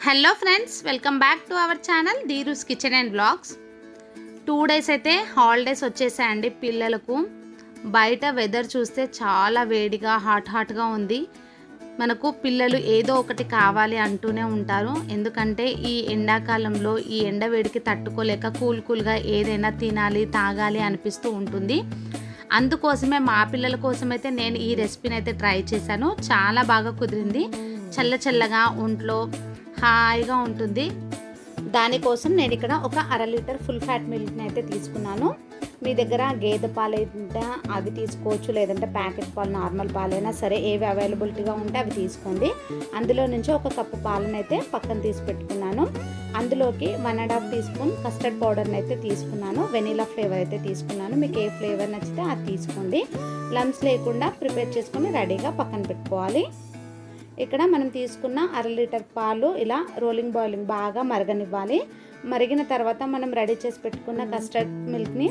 Hello friends welcome back to our channel Dheeru's kitchen and blogs. Two days అయితే holidays వచ్చేసాయండి పిల్లలకు. బయట weather చూస్తే చాలా వేడిగా హాట్ హాట్గా ఉంది. మనకు పిల్లలు ఏదో ఒకటి కావాలి అంటూనే ఉంటారు. ఎందుకంటే ఈ ఎండాకాలంలో ఈ ఎండ వేడికి తట్టుకోలేక కూల్ కూల్గా ఏదైనా తినాలి తాగాలి అనిపిస్తూ ఉంటుంది. అందుకోసమే మా పిల్లల కోసమైతే నేను ఈ రెసిపీని అయితే ట్రై చేశాను. చాలా బాగా కుదిరింది. చల్ల చల్లగా ఒంట్లో హాయిగా ఉంటుంది. దానికోసం నేను ఇక్కడ ఒక అర లీటర్ ఫుల్ ఫ్యాట్ మిల్క్ని అయితే తీసుకున్నాను. మీ దగ్గర గేదె పాలైనా అది అవి తీసుకోవచ్చు లేదంటే ప్యాకెట్ పాలు నార్మల్ పాలైనా సరే ఏవి అవైలబిలిటీగా ఉంటే అవి తీసుకోండి. అందులో నుంచి ఒక కప్పు పాలను అయితే పక్కన తీసి పెట్టుకున్నాను. అందులోకి one and half teaspoon custard పౌడర్ని అయితే తీసుకున్నాను. వెనీలా ఫ్లేవర్ అయితే తీసుకున్నాను. మీకు ఏ ఫ్లేవర్ నచ్చితే అది తీసుకోండి. లమ్స్ లేకుండా ప్రిపేర్ చేసుకొని రెడీగా పక్కన పెట్టుకోవాలి. ఇక్కడ మనం తీసుకున్న అర లీటర్ పాలు ఇలా రోలింగ్ బాయిలింగ్ బాగా మరగనివ్వాలి. మరిగిన తర్వాత మనం రెడీ చేసి పెట్టుకున్న కస్టర్డ్ మిల్క్ని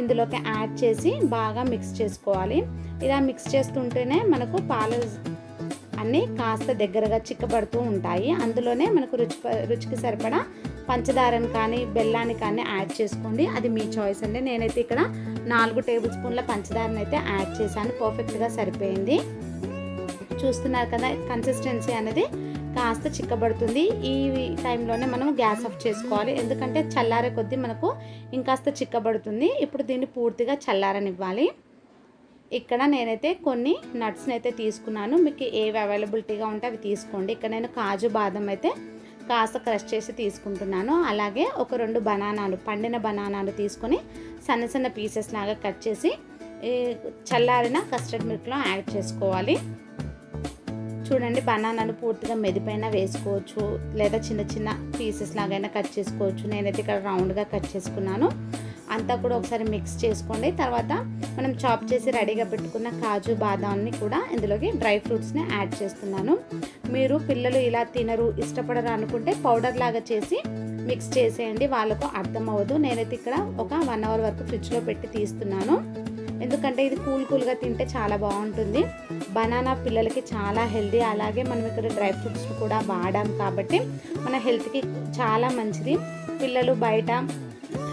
ఇందులోకి యాడ్ చేసి బాగా మిక్స్ చేసుకోవాలి. ఇలా మిక్స్ చేస్తుంటేనే మనకు పాలు అన్నీ కాస్త దగ్గరగా చిక్కబడుతూ ఉంటాయి. అందులోనే మనకు రుచి రుచికి సరిపడా పంచదారని కానీ బెల్లాన్ని కానీ యాడ్ చేసుకోండి. అది మీ చాయిస్ అండి. నేనైతే ఇక్కడ నాలుగు టేబుల్ స్పూన్ల పంచదారని అయితే యాడ్ చేశాను పర్ఫెక్ట్గా సరిపోయింది. చూస్తున్నారు కదా కన్సిస్టెన్సీ అనేది కాస్త చిక్కబడుతుంది. ఈ టైంలోనే మనం గ్యాస్ ఆఫ్ చేసుకోవాలి. ఎందుకంటే చల్లారే కొద్దీ మనకు ఇంకాస్త చిక్కబడుతుంది. ఇప్పుడు దీన్ని పూర్తిగా చల్లారనివ్వాలి. ఇక్కడ నేనైతే కొన్ని నట్స్ని అయితే తీసుకున్నాను. మీకు ఏవి అవైలబిలిటీగా ఉంటే అవి తీసుకోండి. ఇక్కడ నేను కాజు బాదం అయితే కాస్త క్రష్ చేసి తీసుకుంటున్నాను. అలాగే ఒక రెండు బనానాలు పండిన బనానాలు తీసుకొని సన్న సన్న పీసెస్ లాగా కట్ చేసి చల్లారిన కస్టర్డ్ మిల్క్లో యాడ్ చేసుకోవాలి. చూడండి బనానాను పూర్తిగా మెదిపైన వేసుకోవచ్చు. లేదా చిన్న చిన్న పీసెస్ లాగైనా కట్ చేసుకోవచ్చు. నేనైతే ఇక్కడ రౌండ్గా కట్ చేసుకున్నాను. అంతా కూడా ఒకసారి మిక్స్ చేసుకోండి. తర్వాత మనం చాప్ చేసి రెడీగా పెట్టుకున్న కాజు బాదాన్ని కూడా ఇందులోకి డ్రై ఫ్రూట్స్ని యాడ్ చేస్తున్నాను. మీరు పిల్లలు ఇలా తినరు ఇష్టపడరు అనుకుంటే పౌడర్ లాగా చేసి మిక్స్ చేసేయండి. వాళ్ళకు అర్థం అవ్వదు. నేనైతే ఇక్కడ ఒక వన్ అవర్ వరకు ఫ్రిడ్జ్లో పెట్టి తీస్తున్నాను. ఎందుకంటే ఇది కూల్ కూల్గా తింటే చాలా బాగుంటుంది. బనానా పిల్లలకి చాలా హెల్దీ. అలాగే మనం ఇక్కడ డ్రై ఫ్రూట్స్ కూడా వాడాం కాబట్టి మన హెల్త్కి చాలా మంచిది. పిల్లలు బయట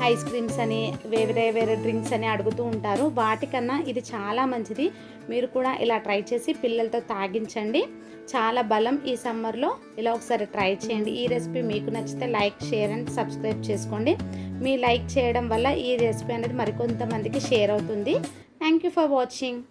ఐస్ క్రీమ్స్ అని వేరే వేరే డ్రింక్స్ అని అడుగుతూ ఉంటారు. వాటికన్నా ఇది చాలా మంచిది. మీరు కూడా ఇలా ట్రై చేసి పిల్లలతో తాగించండి. చాలా బలం ఈ సమ్మర్లో. ఇలా ఒకసారి ట్రై చేయండి. ఈ రెసిపీ మీకు నచ్చితే లైక్ షేర్ అండ్ సబ్స్క్రైబ్ చేసుకోండి. మీ లైక్ చేయడం వల్ల ఈ రెసిపీ అనేది మరికొంతమందికి షేర్ అవుతుంది. Thank you for watching.